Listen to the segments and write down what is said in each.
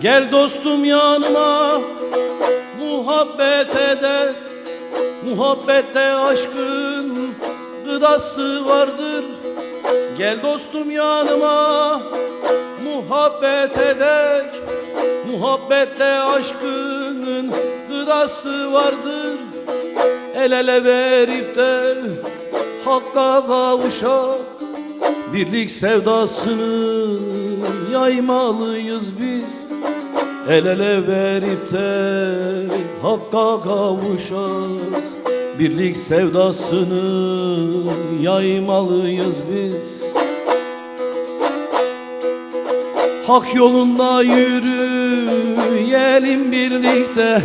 Gel dostum yanıma muhabbet eder. Muhabbette aşkın gıdası vardır. Gel dostum yanıma muhabbet edek Muhabbette aşkın gıdası vardır. El ele verip de hakka kavuşak. Birlik sevdasını yaymalıyız biz El ele verip de hakka kavuşak Birlik sevdasını yaymalıyız biz. Hak yolunda yürüyelim birlikte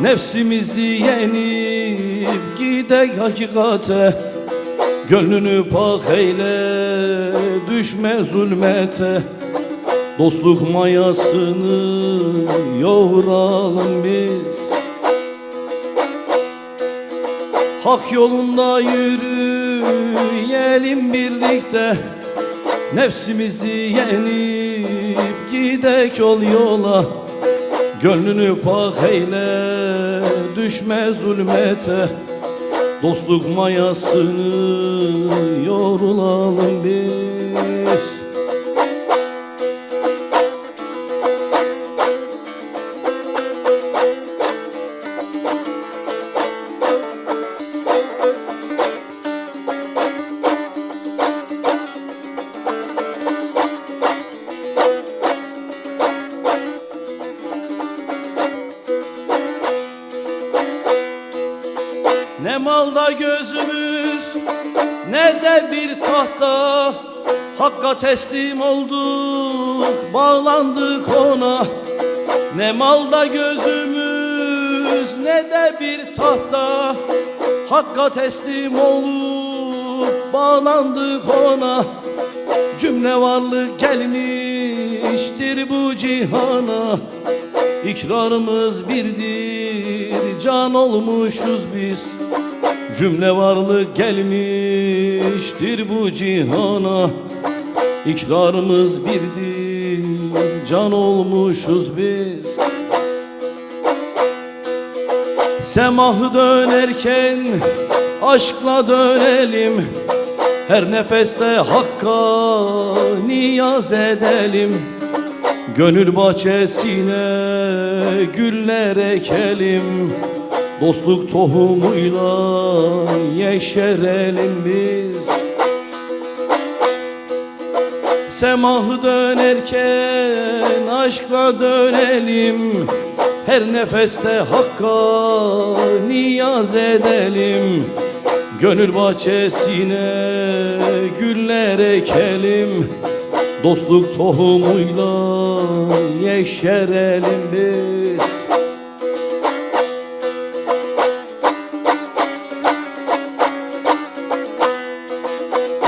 Nefsimizi yenip gidek hakikate. Gönlünü pak eyle düşme zulmete Dostluk mayasını yoğuralım biz. Hak yolunda yürüyelim birlikte. Nefsimizi yenip gidek yol yola. Gönlünü pak eyle düşme zulmete. Dostluk mayasını yorulalım biz Ne malda gözümüz ne de bir tahta. Hakka teslim olduk bağlandık ona. Ne malda gözümüz ne de bir tahta. Hakka teslim olup bağlandık ona. Cümle varlık gelmiştir bu cihana. İkrarımız birdir can olmuşuz biz Cümle varlık gelmiştir bu cihana. İkrarımız birdir can olmuşuz biz. Semah dönerken aşkla dönelim. Her nefeste hakka niyaz edelim. Gönül bahçesine güller ekelim Dostluk tohumuyla yeşerelim biz Semah dönerken aşkla dönelim. Her nefeste hakka niyaz edelim. Gönül bahçesine güller ekelim. Dostluk tohumuyla yeşerelim biz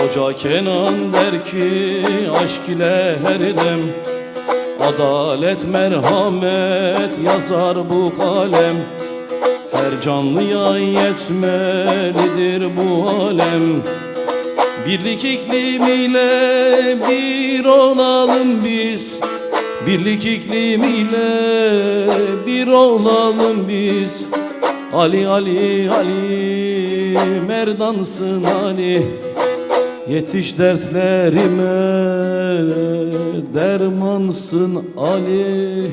Hoca Kenan der ki aşk ile her dem Adalet merhamet yazar bu kalem. Her canlıya yetmelidir bu alem. Birlik iklimiyle bir olalım biz. Birlik iklimiyle bir olalım biz. Ali Ali Ali merdansın Ali Yetiş dertlerime dermansın Ali